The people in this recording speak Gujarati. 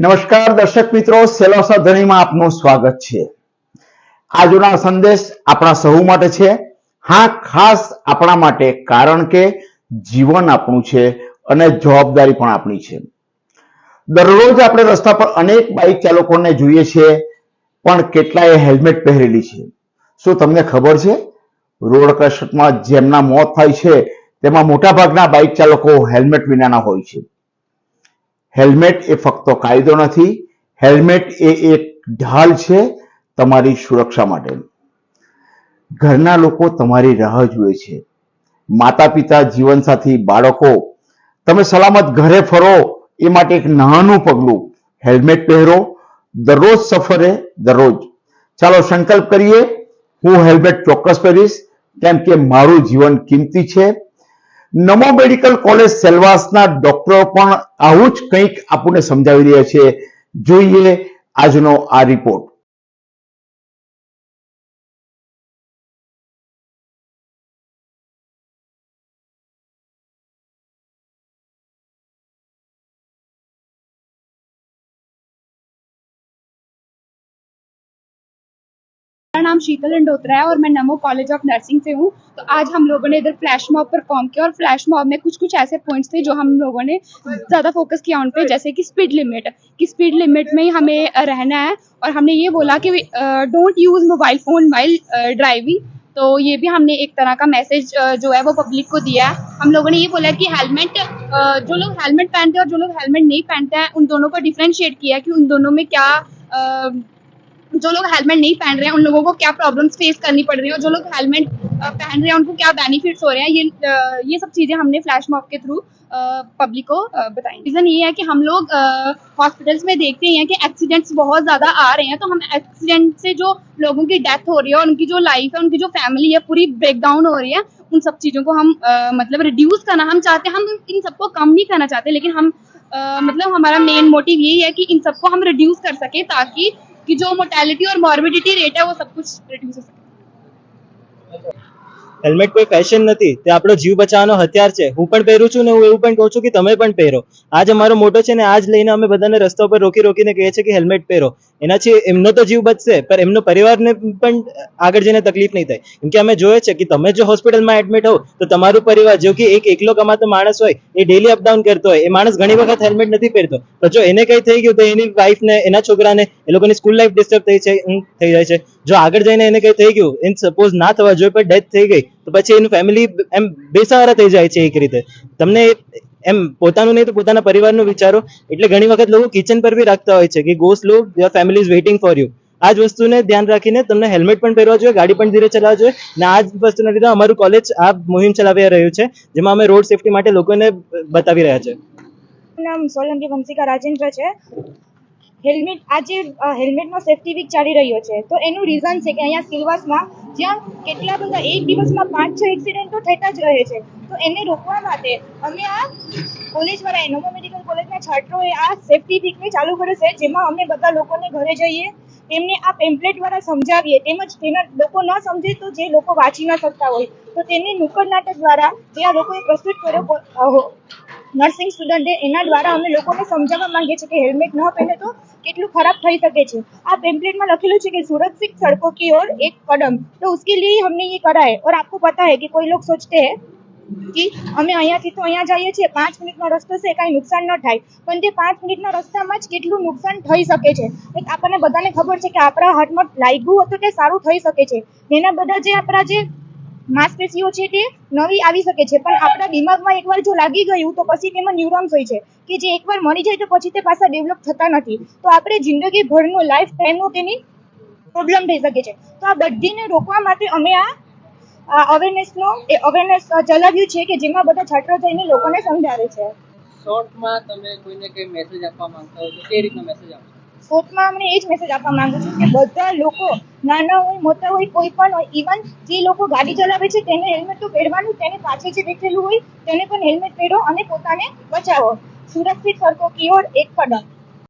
નમસ્કાર દર્શક મિત્રો, સેલોસા ધણીમાં આપનું સ્વાગત છે. આજનો સંદેશ આપણા સહુ માટે છે. હા, ખાસ આપણા માટે, કારણ કે જીવન આપણું છે અને જવાબદારી પણ આપણી છે. દરરોજ આપણે રસ્તા પર અનેક બાઇક ચાલકોને જોઈએ છીએ પણ કેટલાય હેલ્મેટ પહેરેલી છે. શું તમને ખબર છે? રોડ અકસ્માતમાં જેમના મોત થાય છે, તેમાં મોટાભાગના બાઇક ચાલકો હેલ્મેટ વિનાના હોય છે. હેલ્મેટ એ ફક્ત કાયદો નથી, હેલ્મેટ એ એક ઢાલ છે તમારી સુરક્ષા માટે. ઘરના લોકો તમારી રાહ જુએ છે. માતા પિતા જીવનસાથી, બાળકો, તમે સલામત ઘરે ફરો, એ માટે એક નાનું પગલું, હેલ્મેટ પહેરો, દરરોજ સફરે, દરરોજ. ચાલો સંકલ્પ કરીએ, હું હેલ્મેટ ચોક્કસ પહેરીશ, કેમ કે મારું જીવન કિંમતી છે. નમો મેડિકલ કોલેજ સેલવાસના ડોક્ટરો પણ આવું જ કંઈક આપણને સમજાવી રહ્યા છે. જોઈએ આજનો આ રિપોર્ટ. नाम शीतल इंडोत्रा है और मैं नमो कॉलेज ऑफ़ नर्सिंग से हूँ। तो आज हम लोगों ने इधर फ्लैश मॉब परफॉर्म किया और फ्लैश मॉब में कुछ कुछ ऐसे पॉइंट्स थे जो हम लोगों ने ज़्यादा फोकस किया उन पे, जैसे कि स्पीड लिमिट कि स्पीड लिमिट में हमें रहना है और हमने ये बोला कि don't use mobile phone while driving तो ये भी हमने एक तरह का मैसेज जो है वो पब्लिक को दिया है। हम लोगों ने ये बोला कि हेलमेट जो लोग हेलमेट पहनते हैं और जो लोग हेलमेट नहीं पहनते हैं, उन दोनों को डिफ्रेंशिएट किया कि उन दोनों में क्या जो लोग हेलमेट नहीं पहन रहे हैं, उन लोगों को क्या प्रॉब्लम्स फेस करनी पड़ रही है? और जो लोग हेलमेट पहन रहे हैं, उनको क्या बेनिफिट्स हो रहे हैं? ये ये सब चीज़ें हमने फ्लैश मॉब के थ्रू पब्लिक को बताई। रीज़न ये है कि हम लोग हॉस्पिटल्स में देखते हैं कि एक्सीडेंट्स बहुत ज़्यादा आ रहे हैं तो हम एक्सीडेंट से जो लोगों की डेथ हो रही है और उनकी जो लाइफ है, उनकी जो फैमिली है, पूरी ब्रेक डाउन हो रही है, उन सब चीज़ों को हम मतलब रिड्यूस करना, हम चाहते हैं हम इन सबको कम नहीं करना चाहते, लेकिन हम मतलब हमारा मेन मोटिव यही है कि इन सबको हम रिड्यूस कर सके ताकि कि जो मोर्टेलिटी और मॉर्बिडिटी रेट है वो सब कुछ रिड्यूस हो सके હેલ્મેટ કોઈ ફેશન નથી તે આપણો જીવ બચાવવાનો હથિયાર છે હું પણ પહેરું છું ને હું એવું પણ કહું છું કે તમે પણ પહેરો આજ અમારો મોટો છે ને આજ લઈને અમે બધાને રસ્તા પર રોકી રોકીને કહીએ છીએ કે હેલ્મેટ પહેરો એનાથી એમનો તો જીવ બચશે, પણ એમનો પરિવારને પણ આગળ જઈને તકલીફ નહીં થાય. કેમ કે અમે જોઈએ છે કે તમે જો હોસ્પિટલમાં એડમિટ હો તો તમારું પરિવાર, જો કે એક એકલો કમાતો માણસ હોય, એ ડેલી અપડાઉન કરતો હોય, એ માણસ ઘણી વખત હેલ્મેટ નથી પહેરતો. પણ જો એને કંઈ થઈ ગયું તો એની વાઈફને એના છોકરાને, એ લોકોની સ્કૂલ લાઈફ ડિસ્ટર્બ થઈ છે થઈ જાય છે. જો આગળ જઈને એને કંઈ થઈ ગયું એમ સપોઝ ના થવા જોઈએ, પણ ડેથ થઈ ગઈ, તો પછી એનું ફેમિલી એમ બેસહારા થઈ જાય છે એક રીતે. તમને એમ પોતાનું નહીં તો પોતાના પરિવારનું વિચારો. એટલે ઘણી વખત લોકો કિચન પર બી રાખતા હોય છે કે go slow your family is waiting for you આ જ વસ્તુને ધ્યાન રાખીને તમને હેલ્મેટ પણ પહેરવા જોઈએ, ગાડી પણ ધીરે ચલાવવા જોઈએ. અને આ જ વસ્તુના લીધે અમારું કોલેજ આ મુહિમ ચલાવી રહ્યું છે, જેમાં અમે રોડ સેફટી માટે લોકોને બતાવી રહ્યા છે. નામ સોલંકી વંશિકા રાજેન્દ્ર છે. હેલ્મેટ આજે હેલ્મેટનો સેફટી વીક ચાલી રહ્યો છે. તો એનું રીઝન છે કે અહીંયા સિલવાસમાં જ્યાં કેટલા બધા એક દિવસમાં પાંચ, છ એક્સિડન્ટો થતા જ રહે છે. તો એને રોકવા માટે અમે આ કોલેજવાળા એનોમો મેડિકલ કોલેજના છાત્રોએ આ સેફ્ટી વીકને ચાલુ કર્યો છે, જેમાં અમે બધા લોકોને ઘરે જઈએ, તેમને આ પેમ્પલેટ દ્વારા સમજાવીએ, તેમજ તેના લોકો ન સમજે તો જે લોકો વાંચી ન શકતા હોય. તો તેને નુક્કડ નાટક દ્વારા જે આ લોકોએ પ્રસ્તુત કર્યો નર્સિંગ સ્ટુડન્ટે એના દ્વારા અમે લોકોને સમજાવવા માંગીએ છીએ કે હેલ્મેટ ન પહેરે તો કેટલું ખરાબ થઈ શકે છે. આ પેમ્પલેટમાં લખેલું છે કે સુરક્ષિત સડકો કી ઓર એક કદમ. તો ઉસકે લીએ હમને યે કરા ઓર આપકો પતા હે કે કોઈ લોગ સોચતે હે કે અમે અહીંયાથી તો અહીંયા જઈએ છીએ, પાંચ મિનિટનો રસ્તો છે, કાંઈ નુકસાન ન થાય. પણ તે પાંચ મિનિટના રસ્તામાં જ કેટલું નુકસાન થઈ શકે છે. આપણને બધાને ખબર છે કે આપણા હાથમાં લાગ્યું હતું તે સારું થઈ શકે છે. એના બધા જે આપણા જે માંસપેશીઓ છે તે નવી આવી શકે છે, પણ આપણા દિમાગમાં એકવાર જો લાગી ગયું તો પછી તેમાં ન્યુરોન્સ હોય છે, કે જે એકવાર મરી જાય તો પછી તે પાછા ડેવલપ થતા નથી. તો આપણે જિંદગીભરનો લાઈફ ટાઈમનો તેની પ્રોબ્લેમ થઈ શકે છે. તો આ બધીને રોકવા માટે અમે આ અવેરનેસનો એ અવેરનેસ ચલાવ્યું છે કે જેમાં બધા છાત્રો જઈને લોકોને સમજાવે છે. શોર્ટમાં તમે કોઈને કંઈ મેસેજ આપવા માંગતા હો તો એ રીતનો મેસેજ આપશો શોર્ટમાં અમને એ જ મેસેજ આપવા માંગુ છું કે બધા લોકો, નાના હોય, મોટા હોય, કોઈ પણ હોય ઇવન જે લોકો ગાડી ચલાવે છે, તેને હેલ્મેટ તો પહેરવાનું, તેને પાછળ જે બેઠેલું હોય, તેને પણ હેલ્મેટ પહેરો અને પોતાને બચાવો. સુરક્ષિત સડકો કી એક કદમ